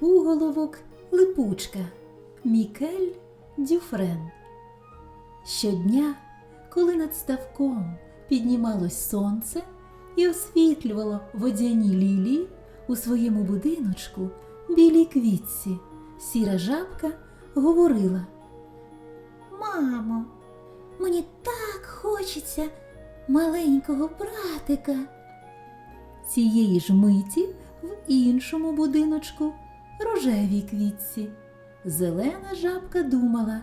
Пуголовок Липучка Мікель Дюфрен. Щодня, коли над ставком піднімалось сонце і освітлювало водяні лілії у своєму будиночку білій квітці, сіра жабка говорила Мамо, мені так хочеться маленького братика. Цієї ж миті в іншому будиночку рожевій квітці. Зелена жабка думала.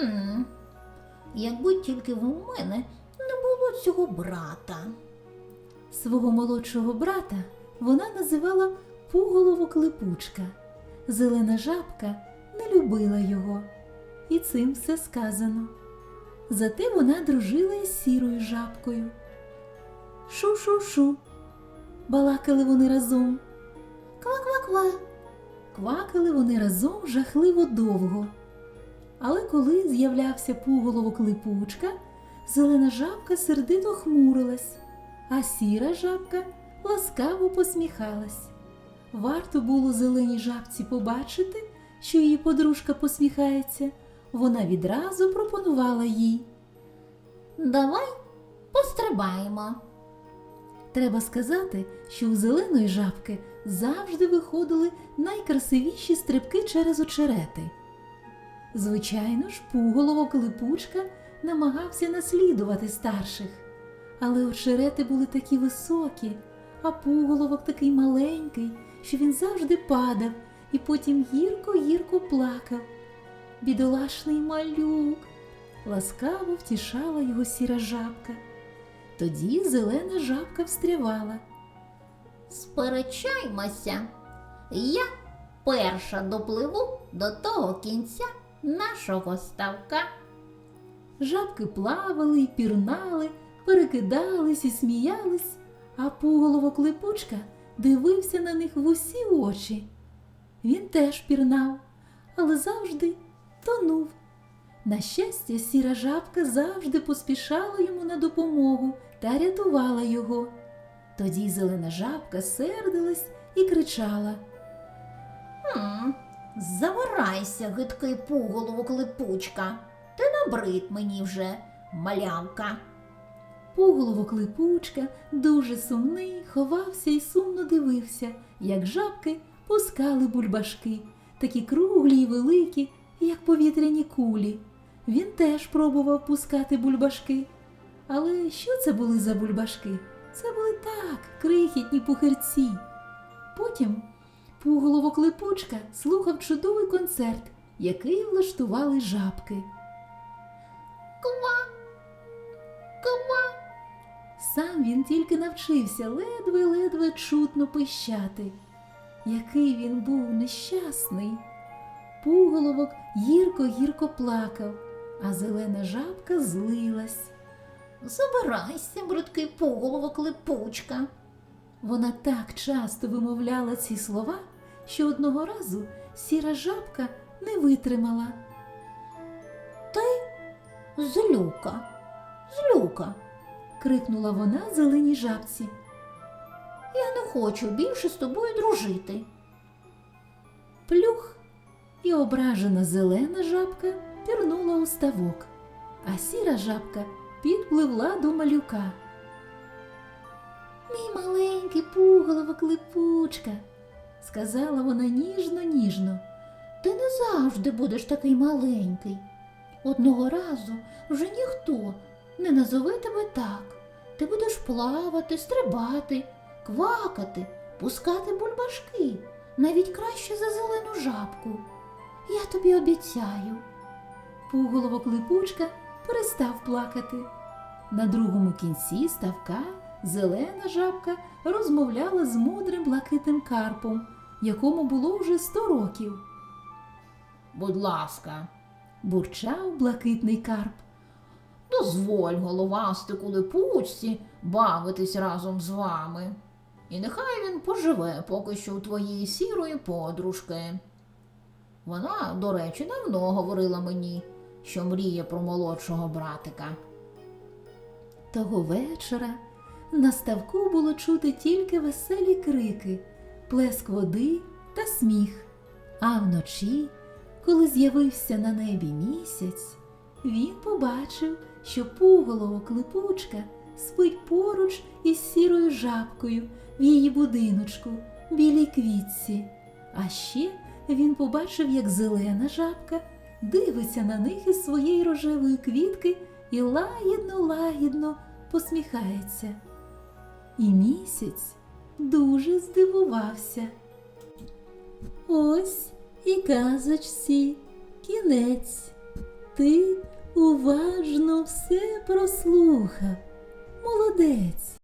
М, Якби тільки в мене не було цього брата. Свого молодшого брата вона називала пуголовок липучка. Зелена жабка не любила його, і цим все сказано. Зате вона дружила із сірою жабкою. Шу-шу-шу. Балакали вони разом. Ква-ква-ква. Квакали вони разом жахливо довго. Але коли з'являвся пуголовок липучка, зелена жабка сердито хмурилась, а сіра жабка ласкаво посміхалась. Варто було зеленій жабці побачити, що її подружка посміхається, вона відразу пропонувала їй. Давай пострибаємо. Треба сказати, що у зеленої жабки завжди виходили найкрасивіші стрибки через очерети. Звичайно ж, пуголовок липучка намагався наслідувати старших, але очерети були такі високі, а пуголовок такий маленький, що він завжди падав і потім гірко-гірко плакав. Бідолашний малюк, ласкаво втішала його сіра жабка. Тоді зелена жабка встрявала. Сперечаймося. Я перша допливу до того кінця нашого ставка. Жабки плавали і пірнали, перекидались і сміялись, а пуголовок липучка дивився на них в усі очі. Він теж пірнав, але завжди тонув. На щастя, сіра жабка завжди поспішала йому на допомогу та рятувала його. Тоді зелена жабка сердилась і кричала. М, Завирайся, гидкий пуголовок липучка. Ти набрид мені вже, малявка. Пуголовок липучка, дуже сумний, ховався і сумно дивився, як жабки пускали бульбашки, такі круглі й великі, як повітряні кулі. Він теж пробував пускати бульбашки. Але що це були за бульбашки? Це були так, крихітні пухирці. Потім пуголовок липучка слухав чудовий концерт, який влаштували жабки. Ква, ква. Сам він тільки навчився ледве-ледве чутно пищати. Який він був нещасний. Пуголовок гірко-гірко плакав, а зелена жабка злилась. Забирайся, бридкий пуголовок липучка. Вона так часто вимовляла ці слова, що одного разу сіра жабка не витримала. Злюка, злюка. крикнула вона зеленій жабці. Я не хочу більше з тобою дружити. Плюх, і ображена зелена жабка пірнула у ставок, а сіра жабка підпливла до малюка. Мій маленький пуголовок липучка, сказала вона ніжно-ніжно. Ти не завжди будеш такий маленький. Одного разу вже ніхто не назове тебе так. Ти будеш плавати, стрибати, квакати, пускати бульбашки, навіть краще за зелену жабку. Я тобі обіцяю. Пуголовок липучка перестав плакати. На другому кінці ставка зелена жабка розмовляла з мудрим блакитним карпом, якому було вже сто років. Будь ласка, Бурчав блакитний карп. дозволь головастику липучці бавитись разом з вами. І нехай він поживе поки що у твоєї сірої подружки. Вона, до речі, давно говорила мені, що мріє про молодшого братика. Того вечора на ставку було чути тільки веселі крики, плеск води та сміх. А вночі, коли з'явився на небі місяць, він побачив, що пуголовок липучка спить поруч із сірою жабкою в її будиночку, білій квітці. А ще він побачив, як зелена жабка дивиться на них із своєї рожевої квітки і лагідно-лагідно посміхається. І місяць дуже здивувався. Ось і казочці кінець. Ти уважно все прослухав. Молодець.